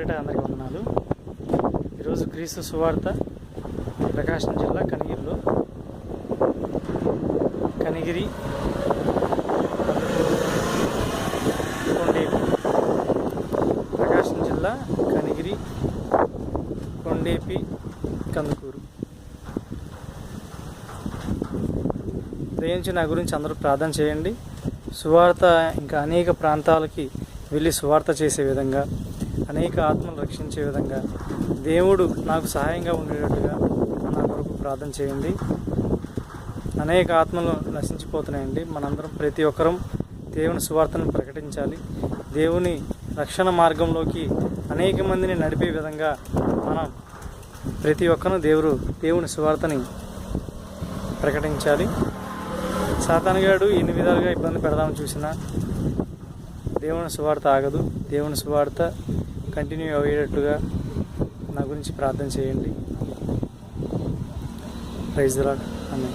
పేరిట అందరికీ వందనాలు. ఈరోజు క్రీస్తు సువార్త ప్రకాశం జిల్లా కనిగిరిలో. కనిగిరి కొండేపి. ప్రకాశం జిల్లా కనిగిరి కొండేపి కందుకూరు. దయించి నా గురించి అందరూ ప్రార్థన చేయండి. సువార్త ఇంకా అనేక ప్రాంతాలకి వెళ్ళి సువార్త చేసే విధంగా అనేక ఆత్మలు రక్షించే విధంగా దేవుడు నాకు సహాయంగా ఉండేటట్టుగా నా కొరకు ప్రార్థన చేయండి. అనేక ఆత్మలు నశించిపోతున్నాయండి. మనందరం ప్రతి ఒక్కరం దేవుని సువార్తను ప్రకటించాలి. దేవుని రక్షణ మార్గంలోకి అనేక మందిని నడిపే విధంగా మనం ప్రతి ఒక్కరూ దేవుడు దేవుని సువార్తని ప్రకటించాలి. సాతానుగాడు ఎన్ని విధాలుగా ఇబ్బంది పెడదామని చూసినా దేవుని సువార్త ఆగదు. దేవుని సువార్త కంటిన్యూ అయ్యేటట్టుగా నా గురించి ప్రార్థన చేయండి. ప్రైజ్ లాడ్ అన్నీ